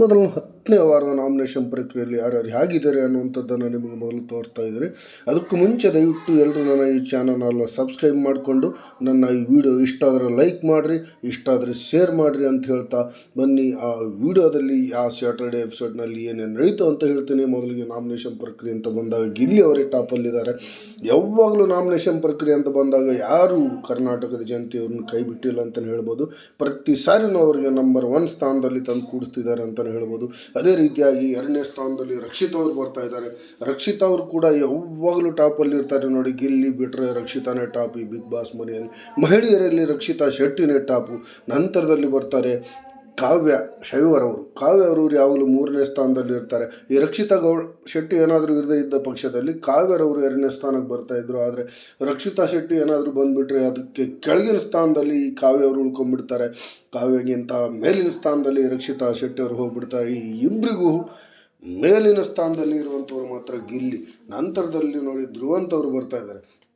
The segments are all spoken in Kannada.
ಮೊದಲು ಹತ್ತನೇ ವಾರದ ನಾಮಿನೇಷನ್ ಪ್ರಕ್ರಿಯೆಯಲ್ಲಿ ಯಾರ್ಯಾರು ಹೇಗಿದ್ದಾರೆ ಅನ್ನುವಂಥದ್ದನ್ನು ನಿಮಗೆ ಮೊದಲು ತೋರ್ತಾ ಇದ್ದೀನಿ. ಅದಕ್ಕೂ ಮುಂಚೆ ದಯವಿಟ್ಟು ಎಲ್ಲರೂ ನನ್ನ ಈ ಚಾನಲ್ನೆಲ್ಲ ಸಬ್ಸ್ಕ್ರೈಬ್ ಮಾಡಿಕೊಂಡು ನನ್ನ ಈ ವಿಡಿಯೋ ಇಷ್ಟ ಆದರೆ ಲೈಕ್ ಮಾಡಿರಿ, ಇಷ್ಟ ಆದರೆ ಶೇರ್ ಮಾಡಿರಿ ಅಂತ ಹೇಳ್ತಾ ಬನ್ನಿ. ಆ ವಿಡಿಯೋದಲ್ಲಿ ಆ ಸ್ಯಾಟರ್ಡೆ ಎಪಿಸೋಡ್ನಲ್ಲಿ ಏನೇನು ನಡೀತು ಅಂತ ಹೇಳ್ತೀನಿ. ಮೊದಲಿಗೆ ನಾಮಿನೇಷನ್ ಪ್ರಕ್ರಿಯೆ ಅಂತ ಬಂದಾಗ ಗಿಲ್ಲಿ ಅವರೇ ಟಾಪಲ್ಲಿದ್ದಾರೆ. ಯಾವಾಗಲೂ ನಾಮಿನೇಷನ್ ಪ್ರಕ್ರಿಯೆ ಅಂತ ಬಂದಾಗ ಯಾರು ಕರ್ನಾಟಕದ ಜನತೆಯವ್ರನ್ನ ಕೈ ಬಿಟ್ಟಿಲ್ಲ ಅಂತಲೇ ಹೇಳ್ಬೋದು. ಪ್ರತಿ ಸಾರಿನೂ ಅವರಿಗೆ ನಂಬರ್ ಒನ್ ಸ್ಥಾನದಲ್ಲಿ ತಂದು ಕೂಡಿಸ್ತಿದ್ದಾರೆ ಅಂತಲೇ ಹೇಳ್ಬೋದು. ಅದೇ ರೀತಿಯಾಗಿ ಎರಡನೇ ಸ್ಥಾನದಲ್ಲಿ ರಕ್ಷಿತ್ ಅವರು ಬರ್ತಾ ಇದ್ದಾರೆ. ರಕ್ಷಿತ್ ಅವರು ಕೂಡ ಯಾವಾಗಲೂ ಟಾಪಲ್ಲಿ ಇರ್ತಾರೆ ನೋಡಿ. ಗಿಲ್ಲಿ ಬಿಟ್ಟರೆ ರಕ್ಷಿತಾನೇ ಟಾಪ್ ಈ ಬಿಗ್ ಬಾಸ್ ಮನೆಯಲ್ಲಿ. ಮಹಿಳೆಯರಲ್ಲಿ ರಕ್ಷಿತಾ ಶೆಟ್ಟಿನೇ ಟಾಪು ನಂತರದಲ್ಲಿ ಬರ್ತಾರೆ. ಕಾವ್ಯ, ಶೈವರವರು. ಅವರು ಕಾವ್ಯ ಅವರು ಯಾವಾಗಲೂ ಮೂರನೇ ಸ್ಥಾನದಲ್ಲಿ ಇರ್ತಾರೆ. ಈ ರಕ್ಷಿತಾ ಗೌಡ ಶೆಟ್ಟಿ ಏನಾದರೂ ಇರದೇ ಇದ್ದ ಪಕ್ಷದಲ್ಲಿ ಕಾವ್ಯರವರು ಎರಡನೇ ಸ್ಥಾನಕ್ಕೆ ಬರ್ತಾ ಇದ್ರು. ಆದರೆ ರಕ್ಷಿತಾ ಶೆಟ್ಟಿ ಏನಾದರೂ ಬಂದುಬಿಟ್ರೆ ಅದಕ್ಕೆ ಕೆಳಗಿನ ಸ್ಥಾನದಲ್ಲಿ ಈ ಕಾವ್ಯ ಅವರು ಉಳ್ಕೊಂಡ್ಬಿಡ್ತಾರೆ. ಕಾವ್ಯಗಿಂತ ಮೇಲಿನ ಸ್ಥಾನದಲ್ಲಿ ರಕ್ಷಿತಾ ಶೆಟ್ಟಿ ಅವರು ಹೋಗ್ಬಿಡ್ತಾರೆ. ಈ ಇಬ್ಬರಿಗೂ ಮೇಲಿನ ಸ್ಥಾನದಲ್ಲಿ ಇರುವಂಥವ್ರು ಮಾತ್ರ ಗಿಲ್ಲಿ. ನಂತರದಲ್ಲಿ ನೋಡಿ ಧ್ರುವಂತವ್ರು ಬರ್ತಾ ಇದ್ದಾರೆ?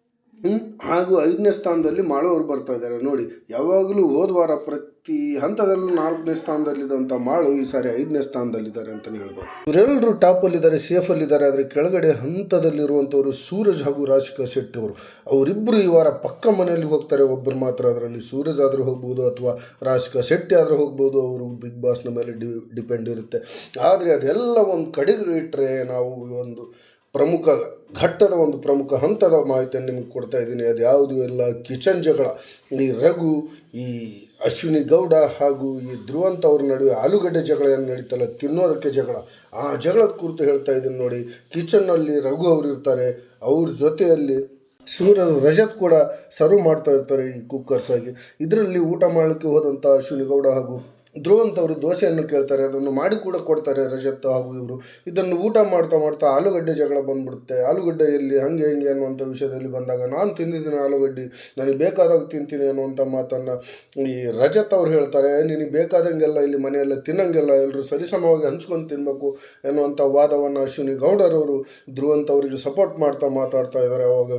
ಹಾಗೂ ಐದನೇ ಸ್ಥಾನದಲ್ಲಿ ಮಾಳವರು ಬರ್ತಾ ಇದ್ದಾರೆ. ನೋಡಿ, ಯಾವಾಗಲೂ ಹೋದ ವಾರ ಪ್ರತಿ ಹಂತದಲ್ಲೂ ನಾಲ್ಕನೇ ಸ್ಥಾನದಲ್ಲಿದ್ದಂಥ ಮಾಳು ಈ ಸಾರಿ ಐದನೇ ಸ್ಥಾನದಲ್ಲಿದ್ದಾರೆ ಅಂತಲೇ ಹೇಳ್ಬೋದು. ಇವರೆಲ್ಲರೂ ಟಾಪಲ್ಲಿದ್ದಾರೆ ಸೇಫಲ್ಲಿದ್ದಾರೆ ಆದರೆ ಕೆಳಗಡೆ ಹಂತದಲ್ಲಿರುವಂಥವರು ಸೂರಜ್ ಹಾಗೂ ರಾಶಿಕಾ ಶೆಟ್ಟಿ ಅವರು. ಅವರಿಬ್ಬರು ಈ ವಾರ ಪಕ್ಕ ಮನೆಯಲ್ಲಿ ಹೋಗ್ತಾರೆ. ಒಬ್ಬರು ಮಾತ್ರ ಅದರಲ್ಲಿ ಸೂರಜ್ ಆದರೂ ಹೋಗ್ಬೋದು ಅಥವಾ ರಾಶಿಕಾ ಶೆಟ್ಟಿ ಆದರೂ ಹೋಗ್ಬೋದು. ಅವರು ಬಿಗ್ ಬಾಸ್ನ ಮೇಲೆ ಡಿ, ಡಿಪೆಂಡ್ ಇರುತ್ತೆ. ಆದರೆ ಅದೆಲ್ಲ ಒಂದು ಕಡೆಗೆ ಇಟ್ಟರೆ ನಾವು ಒಂದು ಪ್ರಮುಖ ಘಟ್ಟದ ಒಂದು ಪ್ರಮುಖ ಹಂತದ ಮಾಹಿತಿಯನ್ನು ನಿಮಗೆ ಕೊಡ್ತಾ ಇದ್ದೀನಿ. ಅದು ಯಾವುದು ಎಲ್ಲ ಕಿಚನ್ ಜಗಳ. ಈ ರಘು, ಈ ಅಶ್ವಿನಿ ಗೌಡ ಹಾಗೂ ಈ ಧ್ರುವಂತ ಅವ್ರ ನಡುವೆ ಆಲೂಗಡ್ಡೆ ಜಗಳ ಏನು ನಡೀತಲ್ಲ, ತಿನ್ನೋದಕ್ಕೆ ಜಗಳ. ಆ ಜಗಳದ ಕುರಿತು ಹೇಳ್ತಾ ಇದ್ದೀನಿ ನೋಡಿ. ಕಿಚನ್ನಲ್ಲಿ ರಘು ಅವರು ಇರ್ತಾರೆ. ಅವ್ರ ಜೊತೆಯಲ್ಲಿ ಸೂರ್ಯ ರಜತ್ ಕೂಡ ಸರ್ವ್ ಮಾಡ್ತಾ ಇರ್ತಾರೆ ಈ ಕುಕ್ಕರ್ಸ್ ಆಗಿ. ಇದರಲ್ಲಿ ಊಟ ಮಾಡಲಿಕ್ಕೆ ಹೋದಂಥ ಅಶ್ವಿನಿ ಗೌಡ ಹಾಗೂ ಧ್ರುವಂತ್ ಅವರು ದೋಸೆಯನ್ನು ಕೇಳ್ತಾರೆ, ಅದನ್ನು ಮಾಡಿ ಕೂಡ ಕೊಡ್ತಾರೆ ರಜತ್ ಹಾಗೂ ಇವರು. ಇದನ್ನು ಊಟ ಮಾಡ್ತಾ ಮಾಡ್ತಾ ಆಲೂಗಡ್ಡೆ ಜಗಳ ಬಂದ್ಬಿಡುತ್ತೆ. ಆಲೂಗಡ್ಡೆಯಲ್ಲಿ ಹಂಗೆ ಹಿಂಗೆ ಅನ್ನುವಂಥ ವಿಷಯದಲ್ಲಿ ಬಂದಾಗ ನಾನು ತಿಂದಿದ್ದೀನಿ ಆಲೂಗಡ್ಡೆ ನನಗೆ ಬೇಕಾದಾಗ ತಿಂತೀನಿ ಅನ್ನುವಂಥ ಮಾತನ್ನು ಈ ರಜತ್ ಅವ್ರು ಹೇಳ್ತಾರೆ. ನಿನಗೆ ಬೇಕಾದಂಗೆಲ್ಲ ಇಲ್ಲಿ ಮನೆಯೆಲ್ಲ ತಿನ್ನಂಗೆಲ್ಲ ಎಲ್ಲರೂ ಸರಿಸಮವಾಗಿ ಹಂಚ್ಕೊಂಡು ತಿನ್ನಬೇಕು ಎನ್ನುವಂಥ ವಾದವನ್ನು ಅಶ್ವಿನಿ ಗೌಡರವರು ಧ್ರುವಂತ್ ಅವರಿಗೆ ಸಪೋರ್ಟ್ ಮಾಡ್ತಾ ಮಾತಾಡ್ತಾ ಇದ್ದಾರೆ. ಅವಾಗ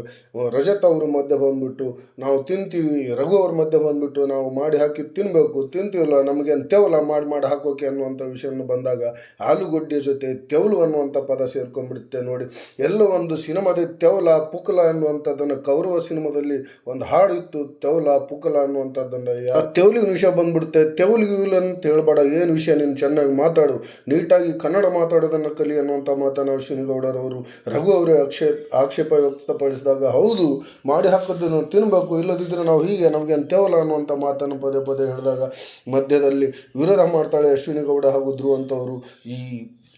ರಜತ್ ಅವರು ಮಧ್ಯೆ ಬಂದ್ಬಿಟ್ಟು ನಾವು ತಿಂತೀವಿ, ರಘು ಅವ್ರ ಮಧ್ಯೆ ಬಂದ್ಬಿಟ್ಟು ನಾವು ಮಾಡಿ ಹಾಕಿ ತಿನ್ನಬೇಕು ತಿಂತೀವಲ್ಲ, ನಮಗೆ ತೆವಲ ಮಾಡಿ ಮಾಡಿ ಹಾಕೋಕೆ ಅನ್ನುವಂಥ ವಿಷಯವನ್ನು ಬಂದಾಗ ಆಲೂಗಡ್ಡೆ ಜೊತೆ ತೆವಲು ಅನ್ನುವಂಥ ಪದ ಸೇರ್ಕೊಂಡ್ಬಿಡುತ್ತೆ ನೋಡಿ. ಎಲ್ಲ ಒಂದು ಸಿನಿಮಾದ ತೆವಲ, ಪುಕಲ ಅನ್ನುವಂಥದ್ದನ್ನು ಕೌರವ ಸಿನಿಮಾದಲ್ಲಿ ಒಂದು ಹಾಡು ಇತ್ತು, ತೆವಲ, ಪುಕಲ ಅನ್ನುವಂಥದ್ದನ್ನು. ಆ ತೆವಲಿನ ವಿಷಯ ಬಂದ್ಬಿಡುತ್ತೆ. ತೆವಲಿಗೆ ಅಂತ ಹೇಳ್ಬೇಡ, ಏನು ವಿಷಯ ನೀನು ಚೆನ್ನಾಗಿ ಮಾತಾಡು. ನೀಟಾಗಿ ಕನ್ನಡ ಮಾತಾಡೋದನ್ನು ಕಲಿ ಅನ್ನುವಂಥ ಮಾತನ್ನು ಶ್ರೀನಿಗೌಡರವರು ಗೌಡರವರು ರಘು ಅವರೇ ಆಕ್ಷೇ ಆಕ್ಷೇಪ ವ್ಯಕ್ತಪಡಿಸಿದಾಗ, ಹೌದು, ಮಾಡಿ ಹಾಕೋದನ್ನು ತಿನ್ನಬೇಕು ಇಲ್ಲದಿದ್ದರೆ ನಾವು ಹೀಗೆ ನಮಗೆ ತೆವಲ ಅನ್ನುವಂಥ ಮಾತನ್ನು ಪದೇ ಪದೇ ಹೇಳಿದಾಗ ಮಧ್ಯದಲ್ಲಿ ವಿರೋಧ ಮಾಡ್ತಾಳೆ ಅಶ್ವಿನಿ ಗೌಡ ಹಾಗೂ ಧ್ರುವಂತವರು ಈ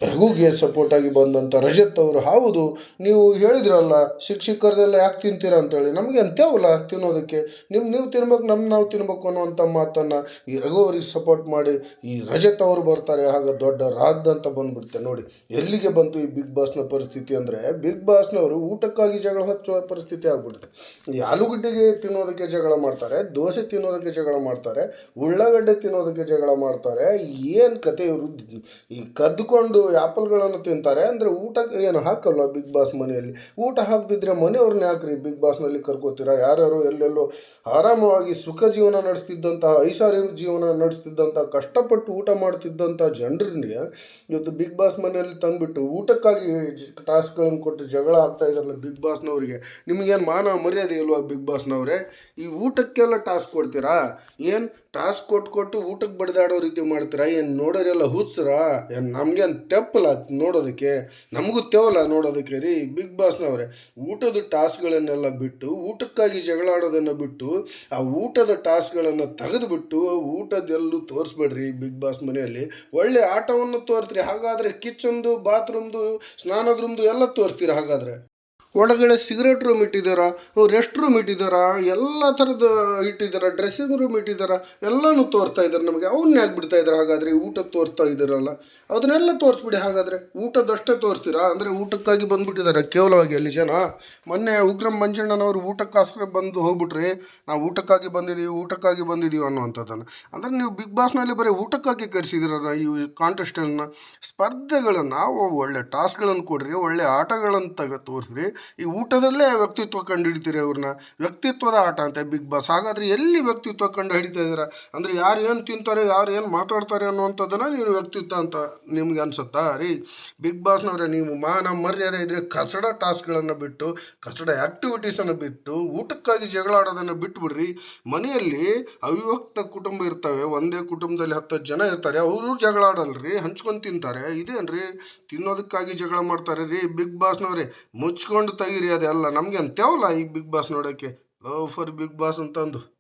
ರಘುಗೆ ಸಪೋರ್ಟ್ ಆಗಿ ಬಂದಂಥ ರಜತ್ ಅವರು, ಹೌದು, ನೀವು ಹೇಳಿದ್ರಲ್ಲ, ಶಿಕ್ಷಕರದೆಲ್ಲ ಯಾಕೆ ತಿಂತೀರಾ ಅಂತೇಳಿ. ನಮಗೆ ಅಂತೇವಲ್ಲ ತಿನ್ನೋದಕ್ಕೆ. ನಿಮ್ಮ ನೀವು ತಿನ್ಬೇಕು ನಮ್ಮ ನಾವು ತಿನ್ಬೇಕು ಅನ್ನುವಂಥ ಮಾತನ್ನು ಈ ರಘು ಅವರಿಗೆ ಸಪೋರ್ಟ್ ಮಾಡಿ ಈ ರಜತ್ ಅವರು ಬರ್ತಾರೆ. ಆಗ ದೊಡ್ಡ ರಾದ್ ಅಂತ ಬಂದ್ಬಿಡುತ್ತೆ. ನೋಡಿ, ಎಲ್ಲಿಗೆ ಬಂತು ಈ ಬಿಗ್ ಬಾಸ್ನ ಪರಿಸ್ಥಿತಿ ಅಂದರೆ ಬಿಗ್ ಬಾಸ್ನವರು ಊಟಕ್ಕಾಗಿ ಜಗಳ ಹಚ್ಚುವ ಪರಿಸ್ಥಿತಿ ಆಗ್ಬಿಡುತ್ತೆ. ಈ ಆಲೂಗಡ್ಡೆಗೆ ತಿನ್ನೋದಕ್ಕೆ ಜಗಳ ಮಾಡ್ತಾರೆ, ದೋಸೆ ತಿನ್ನೋದಕ್ಕೆ ಜಗಳ ಮಾಡ್ತಾರೆ, ಉಳ್ಳಾಗಡ್ಡೆ ತಿನ್ನೋದಕ್ಕೆ ಜಗಳ ಮಾಡ್ತಾರೆ. ಏನು ಕತೆ ಇವರು? ಈ ಕದ್ದುಕೊಂಡು ಆ್ಯಪಲ್ಗಳನ್ನು ತಿಂತಾರೆ. ಅಂದರೆ ಊಟಕ್ಕೆ ಏನು ಹಾಕಲ್ಲ ಬಿಗ್ ಬಾಸ್ ಮನೆಯಲ್ಲಿ? ಊಟ ಹಾಕ್ದಿದ್ರೆ ಮನೆಯವ್ರನ್ನ ಯಾಕ್ರಿ ಬಿಗ್ ಬಾಸ್ನಲ್ಲಿ ಕರ್ಕೋತೀರಾ? ಯಾರ್ಯಾರು ಎಲ್ಲೆಲ್ಲೋ ಆರಾಮವಾಗಿ ಸುಖ ಜೀವನ ನಡೆಸ್ತಿದ್ದಂಥ ಐಷಾರ್ಯ ಜೀವನ ನಡೆಸ್ತಿದ್ದಂಥ, ಕಷ್ಟಪಟ್ಟು ಊಟ ಮಾಡ್ತಿದ್ದಂಥ ಜನರಿಗೆ ಇವತ್ತು ಬಿಗ್ ಬಾಸ್ ಮನೆಯಲ್ಲಿ ತಂದುಬಿಟ್ಟು ಊಟಕ್ಕಾಗಿ ಟಾಸ್ಕ್ಗಳನ್ನು ಕೊಟ್ಟು ಜಗಳ ಆಗ್ತಾ ಇದ್ದಾರಲ್ಲ ಬಿಗ್ ಬಾಸ್ನವರಿಗೆ ನಿಮಗೇನು ಮಾನ ಮರ್ಯಾದೆ ಇಲ್ವಾ ಬಿಗ್ ಬಾಸ್ನವರೇ ಈ ಊಟಕ್ಕೆಲ್ಲ ಟಾಸ್ಕ್ ಕೊಡ್ತೀರಾ? ಏನು ಟಾಸ್ಕ್ ಕೊಟ್ಟು ಕೊಟ್ಟು ಊಟಕ್ಕೆ ಬಡ್ದಾಡೋ ರೀತಿ ಮಾಡ್ತೀರಾ? ಏನು ನೋಡೋರೆಲ್ಲ ಹುಚ್ಚರಾ? ಏನು ನಮ್ಗೇನು ತೆಪ್ಪಲ್ಲ ನೋಡೋದಕ್ಕೆ. ನಮಗೂ ತೇವಲ್ಲ ನೋಡೋದಕ್ಕೆ ರೀ, ಬಿಗ್ ಬಾಸ್ನವರೇ. ಊಟದ ಟಾಸ್ಕ್ಗಳನ್ನೆಲ್ಲ ಬಿಟ್ಟು, ಊಟಕ್ಕಾಗಿ ಜಗಳ ಆಡೋದನ್ನು ಬಿಟ್ಟು, ಆ ಊಟದ ಟಾಸ್ಕ್ಗಳನ್ನು ತೆಗೆದುಬಿಟ್ಟು ಊಟದೆಲ್ಲೂ ತೋರಿಸ್ಬೇಡ್ರಿ ಬಿಗ್ ಬಾಸ್ ಮನೆಯಲ್ಲಿ. ಒಳ್ಳೆ ಆಟವನ್ನು ತೋರ್ತೀರಿ, ಹಾಗಾದರೆ ಕಿಚನ್ದು, ಬಾತ್ರೂಮ್ದು ಸ್ನಾನದ ರೂಮ್ದು ಎಲ್ಲ ತೋರ್ತೀರಿ ಹಾಗಾದರೆ? ಒಳಗಡೆ ಸಿಗರೇಟ್ ರೂಮ್ ಇಟ್ಟಿದ್ದಾರೆ ರೆಸ್ಟ್ ರೂಮ್ ಇಟ್ಟಿದ್ದಾರಾ ಎಲ್ಲ ಥರದ ಇಟ್ಟಿದ್ದಾರೆ ಡ್ರೆಸ್ಸಿಂಗ್ ರೂಮ್ ಇಟ್ಟಿದ್ದಾರ ಎಲ್ಲನೂ ತೋರಿಸ್ತಾ ಇದ್ದಾರೆ ನಮಗೆ. ಅವನ್ನ ಯಾಕೆ ಬಿಡ್ತಾ ಇದ್ದಾರೆ ಹಾಗಾದರೆ ಊಟ ತೋರಿಸ್ತಾ ಇದ್ದಾರಲ್ಲ ಅದನ್ನೆಲ್ಲ ತೋರಿಸ್ಬಿಡಿ ಹಾಗಾದರೆ. ಊಟದಷ್ಟೇ ತೋರಿಸ್ತೀರಾ? ಅಂದರೆ ಊಟಕ್ಕಾಗಿ ಬಂದುಬಿಟ್ಟಿದ್ದಾರೆ ಕೇವಲವಾಗಿ ಅಲ್ಲಿ ಜನ. ಮೊನ್ನೆ ಉಗ್ರಂ ಮಂಜಣ್ಣನವರು ಊಟಕ್ಕೋಸ್ಕರ ಬಂದು ಹೋಗ್ಬಿಟ್ರಿ, ನಾವು ಊಟಕ್ಕಾಗಿ ಬಂದಿದ್ದೀವಿ ಊಟಕ್ಕಾಗಿ ಬಂದಿದ್ದೀವಿ ಅನ್ನುವಂಥದ್ದನ್ನು. ಅಂದರೆ ನೀವು ಬಿಗ್ ಬಾಸ್ನಲ್ಲಿ ಬರೀ ಊಟಕ್ಕಾಗಿ ಕರೆಸಿದಿರಲ್ಲ ಈ ಕಾಂಟೆಸ್ಟನ್ನು ಸ್ಪರ್ಧೆಗಳನ್ನು, ಒಳ್ಳೆ ಟಾಸ್ಕ್ಗಳನ್ನು ಕೊಡ್ರಿ, ಒಳ್ಳೆ ಆಟಗಳನ್ನು ತಗ ತೋರಿಸ್ರಿ. ಈ ಊಟದಲ್ಲೇ ವ್ಯಕ್ತಿತ್ವ ಕಂಡು ಹಿಡಿತೀರಿ ಅವ್ರನ್ನ. ವ್ಯಕ್ತಿತ್ವದ ಆಟ ಅಂತೆ ಬಿಗ್ ಬಾಸ್ ಹಾಗಾದರೆ ಎಲ್ಲಿ ವ್ಯಕ್ತಿತ್ವ ಕಂಡು ಹಿಡಿತಾ ಇದ್ದೀರಾ? ಅಂದರೆ ಯಾರು ಏನು ತಿಂತಾರೆ, ಯಾರು ಏನು ಮಾತಾಡ್ತಾರೆ ಅನ್ನುವಂಥದ್ದನ್ನು ನೀನು ವ್ಯಕ್ತಿತ್ವ ಅಂತ ನಿಮ್ಗೆ ಅನಿಸುತ್ತಾ ರೀ? ಬಿಗ್ ಬಾಸ್ನವ್ರೆ ನೀವು ಮಾನ ಮರ್ಯಾದೆ ಇದ್ದರೆ ಕಸಡ ಟಾಸ್ಕ್ಗಳನ್ನು ಬಿಟ್ಟು, ಕಸಡ ಆ್ಯಕ್ಟಿವಿಟೀಸನ್ನು ಬಿಟ್ಟು, ಊಟಕ್ಕಾಗಿ ಜಗಳ ಆಡೋದನ್ನು ಬಿಟ್ಬಿಡ್ರಿ. ಮನೆಯಲ್ಲಿ ಅವಿಭಕ್ತ ಕುಟುಂಬ ಇರ್ತವೆ, ಒಂದೇ ಕುಟುಂಬದಲ್ಲಿ ಹತ್ತು ಜನ ಇರ್ತಾರೆ, ಅವರು ಜಗಳ ಆಡಲ್ರಿ ಹಂಚ್ಕೊಂಡು ತಿಂತಾರೆ. ಇದೇನ್ರಿ? ತಿನ್ನೋದಕ್ಕಾಗಿ ಜಗಳ ಮಾಡ್ತಾರೆ ರೀ ಬಿಗ್ ಬಾಸ್ನವ್ರೆ ಮುಚ್ಕೊಂಡು ತೆಗೀರಿ ಅದೆಲ್ಲ ನಮಗೆ ಅಂತೇವಲ್ಲ ಈಗ ಬಿಗ್ ಬಾಸ್ ನೋಡೋಕ್ಕೆ ಲವ್ ಫಾರ್ ಬಿಗ್ ಬಾಸ್ ಅಂತಂದು.